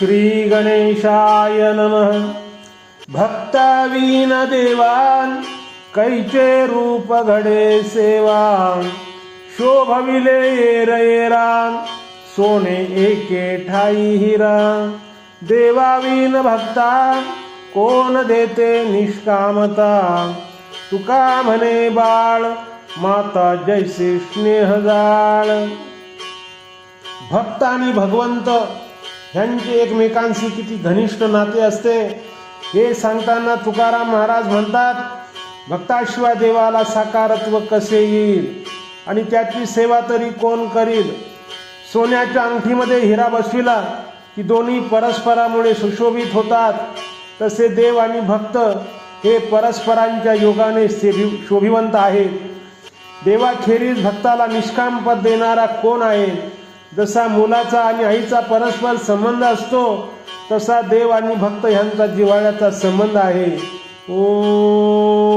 श्री गणेशाय नमः। भक्तावीन देवान कैचे रूप घडे सेवा शोभविले येरयेरा सोने एके ठाई हिरा। देवावीन भक्ता कोण देते निष्कामता? तुका म्हणे बाळ माता जैसे स्नेह जाळ भक्त आणि भगवंत ह्यांचे एकमेकांशी किती घनिष्ठ नाते असते हे सांगताना तुकाराम महाराज म्हणतात भक्ताशिवाय देवाला साकारत्व कसे येईल? आणि त्याची सेवा तरी कोण करील? सोन्याच्या अंगठीमध्ये हिरा बसविला की दोन्ही परस्परामुळे सुशोभित होतात. तसे देव आणि भक्त हे परस्परांच्या योगाने सेवि शोभिवंत आहेत. देवाखेरीज भक्ताला निष्काम पद देणारा कोण आहे? जसा मुलाचा आणि आईचा परस्पर संबंध असतो तसा देव आणि भक्त ह्यांचा जिवाळ्याचा संबंध आहे. ओ